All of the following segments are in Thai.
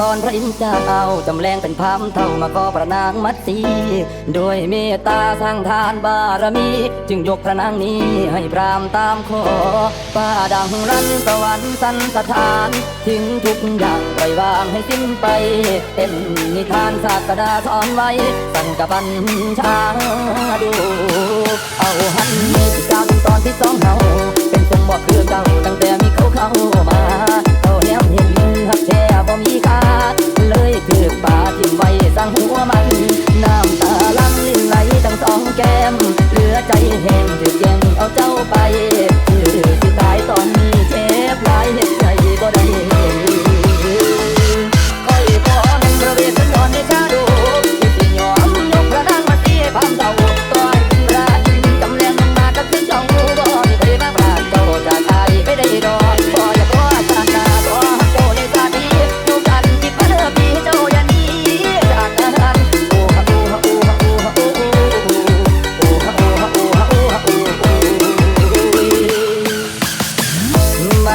ตอนพระอินทร์จะเอาจำแรงเป็นพามเท่ามาก็พระนางมัตสีด้วยเมตตาสร้างทานบารมี จึงยกพระนางนี้ให้พรามตามขอป้าดังรันสวรรค์สันสถานทิ้งทุกอย่างปล่อยวางให้สิ้นไป เป็นนิทานศาสดาสอนไว้ สั่งกับบัญชาดู เอาหันมีจากตอนที่สองเฮาเป็นทรงบอกคือเก่าตั้งแต่มีเขาเขา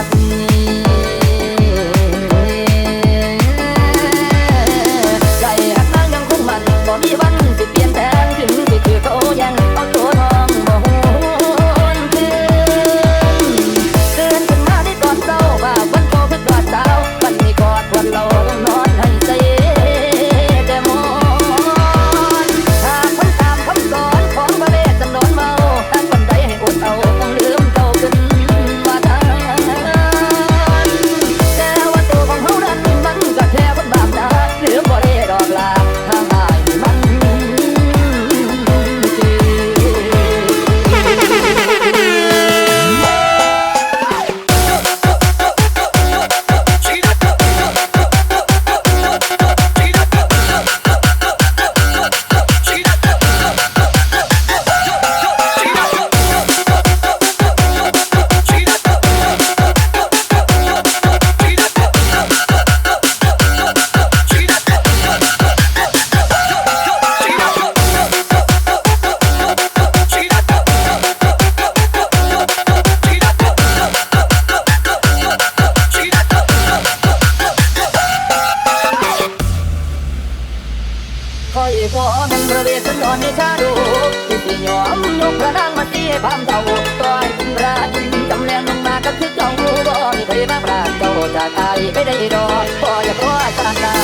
got me เวสนอนในชาดูที่สิยอมยกพระนางมาเสียพามเท่าต่อยคุณราชินจำแรงลงมากับทิศของรู้บ่มีใครมาปราบเจ้าจากอายไม่ได้ดอกพออย่ากรอดขนาดนั้